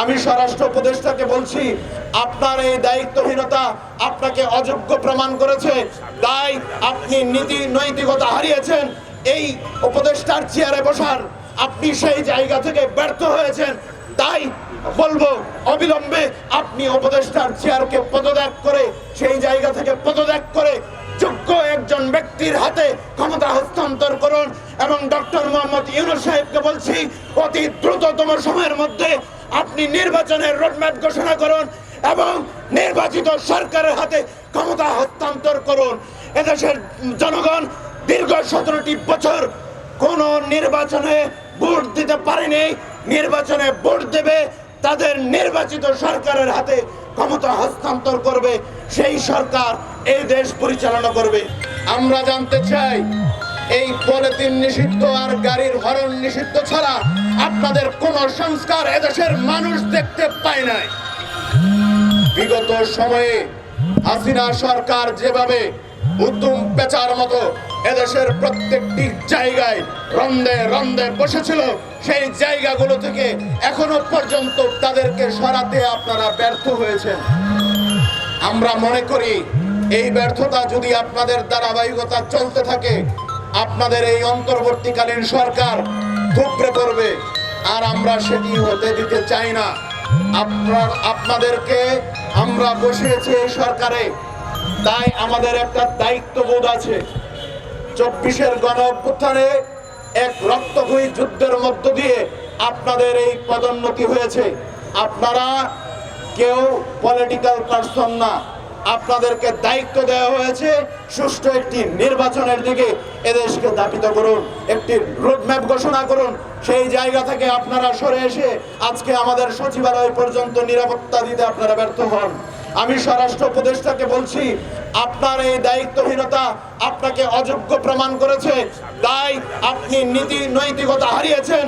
আমি স্বরাষ্ট্র উপদেষ্টাকে বলছি, আপনার এই দায়িত্বহীনতা আপনাকে অযোগ্য প্রমাণ করেছে, তাই আপনি নীতি নৈতিকতা হারিয়েছেন, এই উপদেষ্টার চেয়ারে বসার আপনি সেই জায়গা থেকে ব্যর্থ হয়েছেন, তাই বলব অবিলম্বে আপনি উপদেষ্টার চেয়ারকে পদত্যাগ করে, সেই জায়গা থেকে পদত্যাগ করে একজন ব্যক্তির হাতে ক্ষমতা হস্তান্তর করুন এবং ডক্টর মোহাম্মদ ইউনুস সাহেবকে বলছি, অতি দ্রুততম সময়ের মধ্যে আপনি নির্বাচনের রোডম্যাপ ঘোষণা করুন এবং নির্বাচিত সরকারের হাতে ক্ষমতা হস্তান্তর করুন। এদেশের জনগণ দীর্ঘ সতেরোটি বছর কোন নির্বাচনে ভোট দিতে পারেনি। নির্বাচনে ভোট দেবে তাদের নির্বাচিত সরকারের হাতে ক্ষমতা হস্তান্তর করবে, সেই সরকার এই দেশ পরিচালনা করবে। আমরা জানতে চাই, এই পলিথিন নিষিদ্ধ আর গাড়ির হরণ নিষিদ্ধ ছাড়া আপনাদের কোন সংস্কার এদেশের মানুষ দেখতে পায় নাই। বিগত সময়ে হাসিনা সরকার যেভাবে উদ্যম পেচার মতো এদেশের প্রত্যেকটি জায়গায় রন্দে রন্দে বসেছিল। সেই জায়গাগুলো থেকে এখনও পর্যন্ত তাদেরকে সরাতে আপনারা ব্যর্থ হয়েছেন। আমরা মনে করি এই ব্যর্থতা যদি আপনাদের ধারাবাহিকতা চলতে থাকে, আপনাদের এই অন্তর্বর্তীকালীন সরকার থুবড়ে পড়বে। আর আমরা সেটি হতে দিতে চাই না। আপনার, আপনাদেরকে আমরা বসিয়েছি এই সরকারে। তাই আমাদের একটা দায়িত্ববোধ আছে। চব্বিশের গণ অভ্যুত্থানে এক রক্তক্ষয়ী যুদ্ধের মধ্য দিয়ে আপনাদের এই পদোন্নতি হয়েছে। আপনারা কেউ পলিটিক্যাল পার্সন না। আপনাদেরকে দায়িত্ব দেওয়া হয়েছে সুষ্ঠু একটি নির্বাচনের দিকে এদেশকে দাপিত করুন, একটি রোডম্যাপ ঘোষণা করুন। সেই জায়গা থেকে আপনারা সরে এসে আজকে আমাদের সচিবালয় পর্যন্ত নিরাপত্তা দিতে আপনারা ব্যর্থ হন। আমি স্বরাষ্ট্র উপদেষ্টাকে বলছি, আপনার এই দায়িত্বহীনতা আপনাকে অযোগ্য প্রমাণ করেছে, তাই আপনি নীতি নৈতিকতা হারিয়েছেন,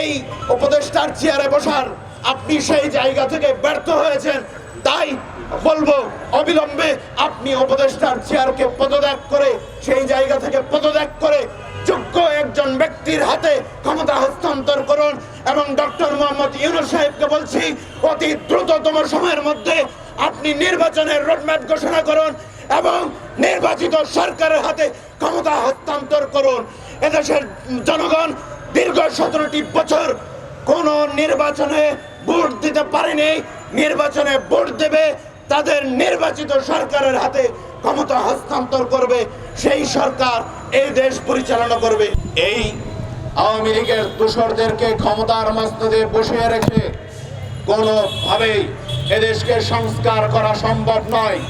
এই উপদেষ্টার চেয়ারে বসার আপনি সেই জায়গা থেকে ব্যর্থ হয়েছেন, তাই বলব, অবিলম্বে আপনি উপদেষ্টার চেয়ারকে পদত্যাগ করে, সেই জায়গা থেকে পদত্যাগ করে যোগ্য একজন ব্যক্তির হাতে ক্ষমতা হস্তান্তর করুন, এবং ডক্টর মোহাম্মদ ইউনুস সাহেবকে বলছি, অতি দ্রুততম সময়ের মধ্যে আপনি নির্বাচনের রোডম্যাপ ঘোষণা করুন এবং নির্বাচিত সরকারের হাতে ক্ষমতা হস্তান্তর করুন। এদেশের জনগণ দীর্ঘ সতেরোটি বছর কোন নির্বাচনে ভোট দিতে পারেনি। নির্বাচনে ভোট দেবে, তাদের নির্বাচিত সরকারের হাতে ক্ষমতা হস্তান্তর করবে। সেই সরকার এই দেশ পরিচালনা করবে। এই আওয়ামী লীগের দোসরদেরকে ক্ষমতার মস্তদে বসিয়ে রেখে কোনোভাবেই এদেশকে সংস্কার করা সম্ভব নয়।